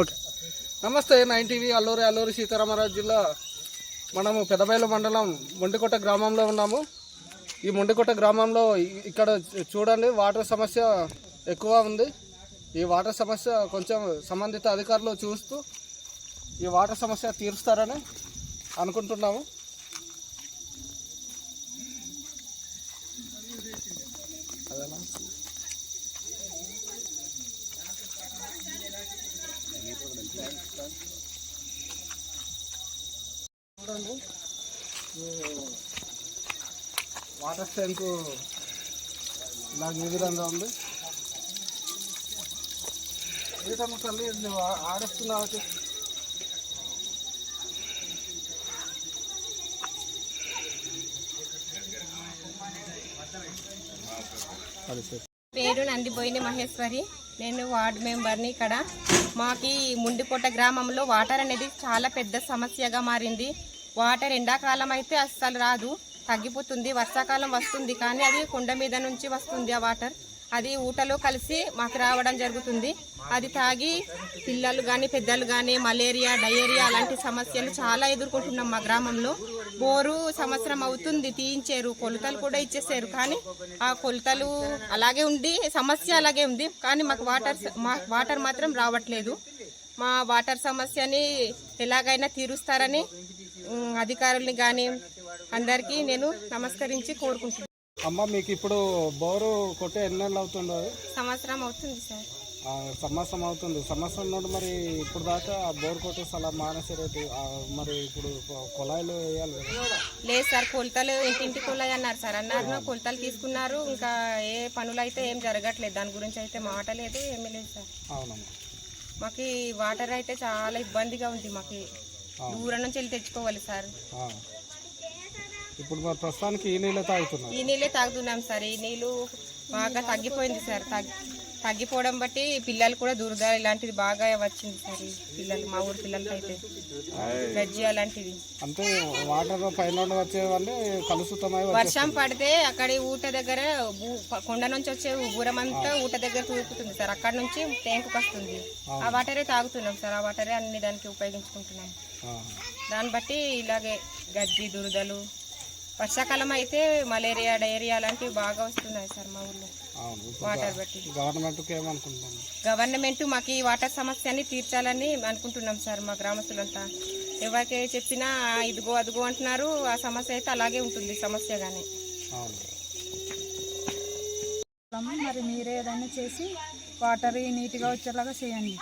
Okay. నమస్తే nine TV Alluri Alluri Sitaramaraju జిల్లా. మనము పెదబయలు మండలం మొండికొట్ట గ్రామంలో ఉన్నాము. ఈ మొండికొట్ట గ్రామంలో ఇక్కడ చూడండి వాటర్ సమస్య ఎక్కువ ఉంది. ఈ వాటర్ సమస్య కొంచెం సంబంధిత అధికారులు చూస్తూ ఈ వాటర్ సమస్య తీరుస్తారని అనుకుంటున్నాము. అదేనా? చూడండి. వాటర్ ట్యాంక్ ఇలా ఈ విధంగా ఉంది? ఏంటమ్మా తల్లి నువ్వు ఆడేస్తున్నావు పేరు నందిబోయిని మహేశ్వరి. నేను వార్డు మెంబర్ని ఇక్కడ. మాకి ముండిపోట గ్రామంలో వాటర్ అనేది చాలా పెద్ద సమస్యగా మారింది. వాటర్ ఎండాకాలం అయితే అస్సలు రాదు. తగ్గిపోతుంది. వర్షాకాలం వస్తుంది కానీ అది కొండ మీద నుంచి వస్తుంది ఆ వాటర్. అది ఊటలో కలిసి మాకు రావడం జరుగుతుంది. అది తాగి పిల్లలు కానీ పెద్దలు కానీ మలేరియా డయేరియా అలాంటి సమస్యలు చాలా ఎదుర్కొంటున్నాం మా గ్రామంలో. బోరు సంవత్సరం అవుతుంది తీయించారు. కొలతలు కూడా ఇచ్చేసారు కానీ ఆ కొలతలు అలాగే ఉండి సమస్య అలాగే ఉంది కానీ మాకు వాటర్ మా వాటర్ మాత్రం రావట్లేదు. మా వాటర్ సమస్యని ఎలాగైనా తీరుస్తారని అధికారుల్ని కానీ అందరికీ నేను నమస్కరించి కోరుకుంటున్నాను అమ్మ మీకు ఇప్పుడు బోరు కొట్టే ఎన్ని నెలలు అవుతుందో అది? సంవత్సరం అవుతుంది సార్. సంవత్సరం అవుతుంది. సంవత్సరం నుండి మరి ఇప్పుడు దాకా ఆ బోర్ కొట్టేసి అలా మానేసేరేటు మరి ఇప్పుడు కుళాయిలు వేయాలి లేదు సార్ కొలతలు ఇంటింటి కొలయి అన్నారు సార్. అన్నారు కొలతలు తీసుకున్నారు. ఇంకా ఏ పనులు అయితే ఏం జరగట్లేదు. దాని గురించి అయితే మాట లేదు ఏమీ లేదు సార్. అవునమ్మా. మాకు వాటర్ అయితే చాలా ఇబ్బందిగా ఉంది మాకు. దూరం నుంచి వెళ్ళి తెచ్చుకోవాలి సార్. ఇప్పుడు మరి ప్రస్తుతానికి ఈ నీళ్ళే తాగుతున్నారు ఈ నీళ్ళే తాగుతున్నాం సార్. ఈ నీళ్ళు బాగా తగ్గిపోయింది సార్. తగ్గి తగ్గిపోవడం బట్టి పిల్లలు కూడా దురద ఇలాంటిది బాగా వచ్చింది సార్ పిల్లలు మా ఊరు పిల్లలకి అయితే గజ్జి అలాంటివి. అంటే వాటర్ పైన కలుషితమై వర్షం పడితే అక్కడి ఊట దగ్గర కొండ నుంచి వచ్చే ఉబ్బురం అంతా ఊట దగ్గర తూపుతుంది సార్. అక్కడ నుంచి ట్యాంకుకి వస్తుంది. ఆ. వాటరే తాగుతున్నాం సార్. ఆ వాటరే అన్ని దానికి ఉపయోగించుకుంటున్నాం. దాన్ని బట్టి ఇలాగే గజ్జి దురదలు వర్షాకాలం అయితే మలేరియా డయేరియా అలాంటివి బాగా వస్తున్నాయి సార్ మా ఊళ్ళో వాటర్ బట్టి. గవర్నమెంట్ మాకు ఈ వాటర్ సమస్యని తీర్చాలని అనుకుంటున్నాం సార్ మా గ్రామస్తులంతా. ఎవరికి చెప్పినా "ఆ, ఇదిగో అదిగో అంటున్నారు ఆ సమస్య అయితే అలాగే ఉంటుంది సమస్యగానే. అవును. మరి మీరే ఏదైనా చేసి వాటర్ నీట్గా వచ్చేలాగా చేయండి.